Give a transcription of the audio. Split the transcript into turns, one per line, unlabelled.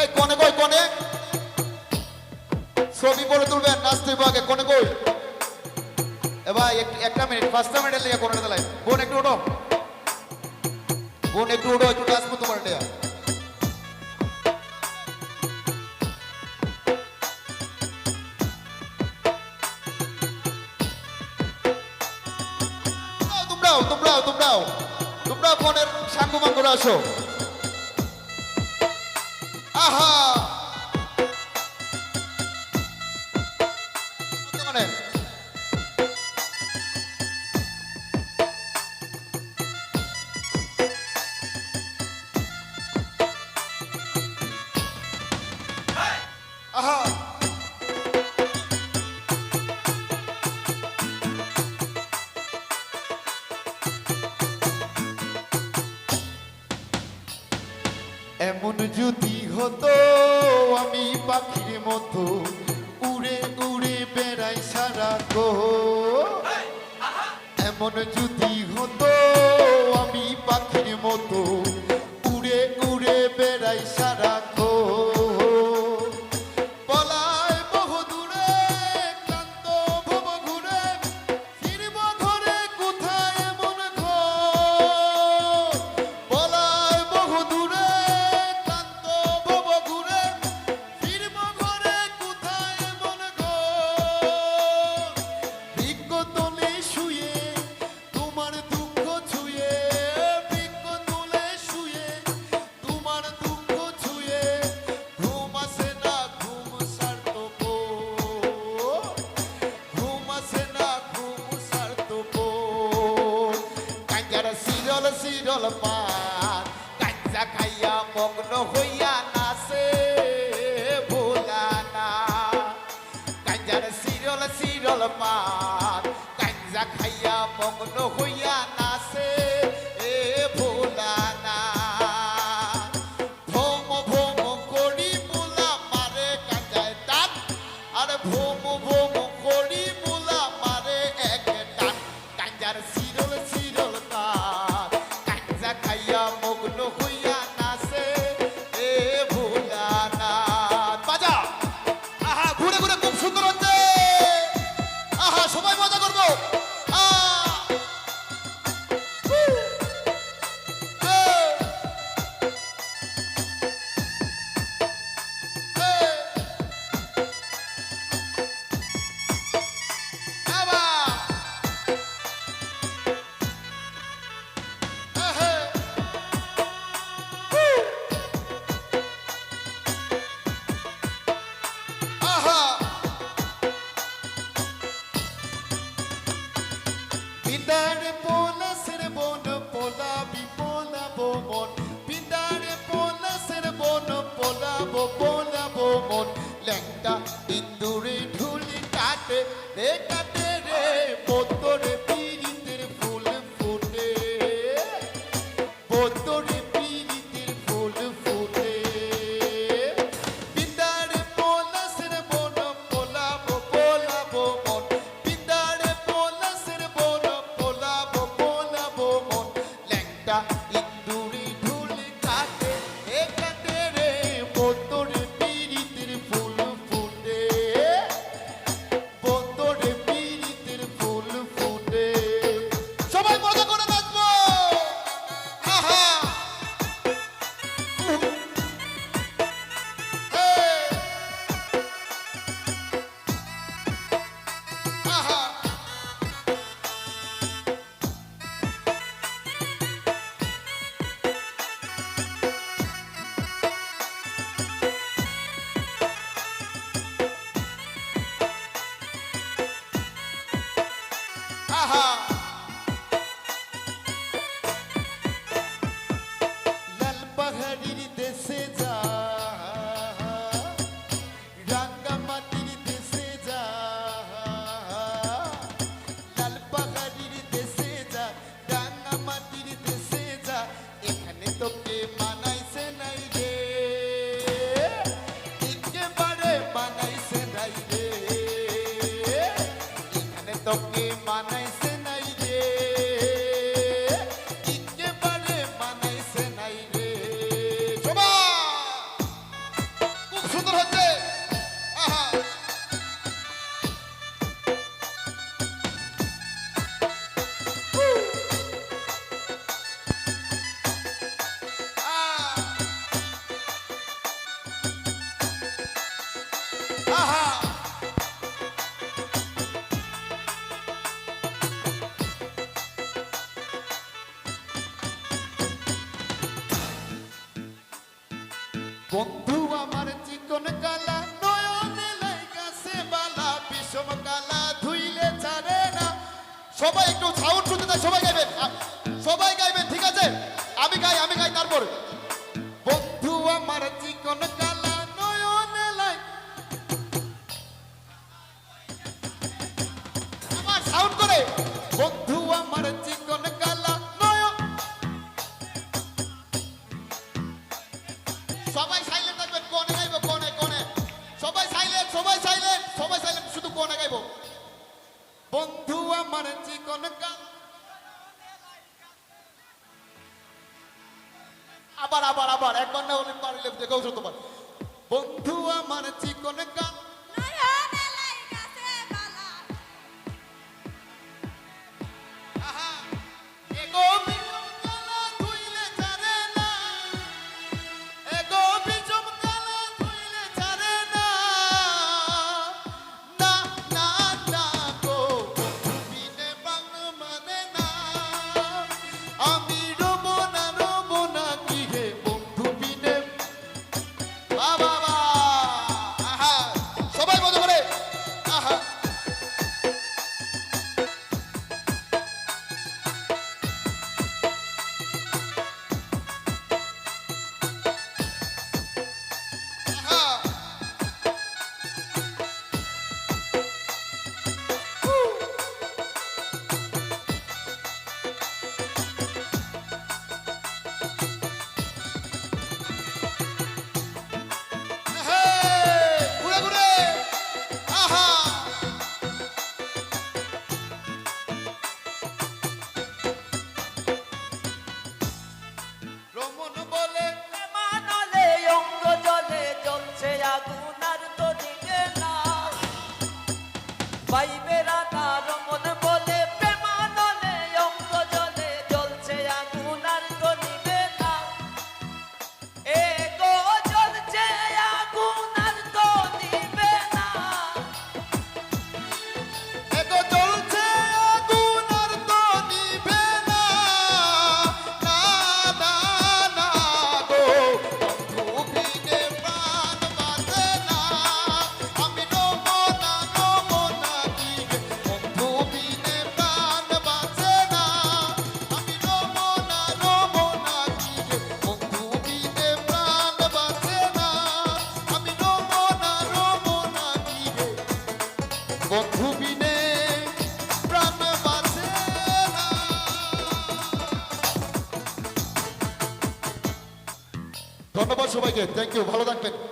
এই, কনে কই, কনে? ছবি করে তুলবেন নাচতে আগে, কনে কই? এ ভাই একটা মিনিট, পাঁচটা মিনিট লেগে কোনে দিলাই বোন, একটু উঠো বোন, একটু উঠো একটু নাচবো তোমার লেগে তোমরাও তোমরাও তোমরাও তোমরাও বোনের সাঙ্গু মাঙ্গুরা আসো। এমন যদি হতো আমি পাখির মতো উড়ে উড়ে বেড়াই সারা গো। এমন যদি হতো খাইয়া মগ্ন হইয়া নাচে, এ ভোলানা। ভোম ভোম করি মুলা মারে কাঞ্জায় টান, আর ভোম ভোম করি মুলা মারে এক টান। কাঞ্জার সিরল What? বন্ধু আমার চিকন কালা, নয়নে লাইগাছে বালা, বিষম কালা, ধুইলে ছাড়ে না। সবাই একটু সাউন্ড শুনতে চাই, সবাই গাইবে সবাই ঠিক আছে? আমি গাই আমি গাই তারপর। বন্ধু আমার চিকন কালা, নয়নে লাই আমার সাউন্ড করে। বন্ধু আমার চিকন কালা আমার চিকন আবার আবার আবার একবার না হলে পারলে দেখো তোমার বন্ধু, আমার চিকন গান Como no যে থ্যাংক ইউ ভালো থাকবেন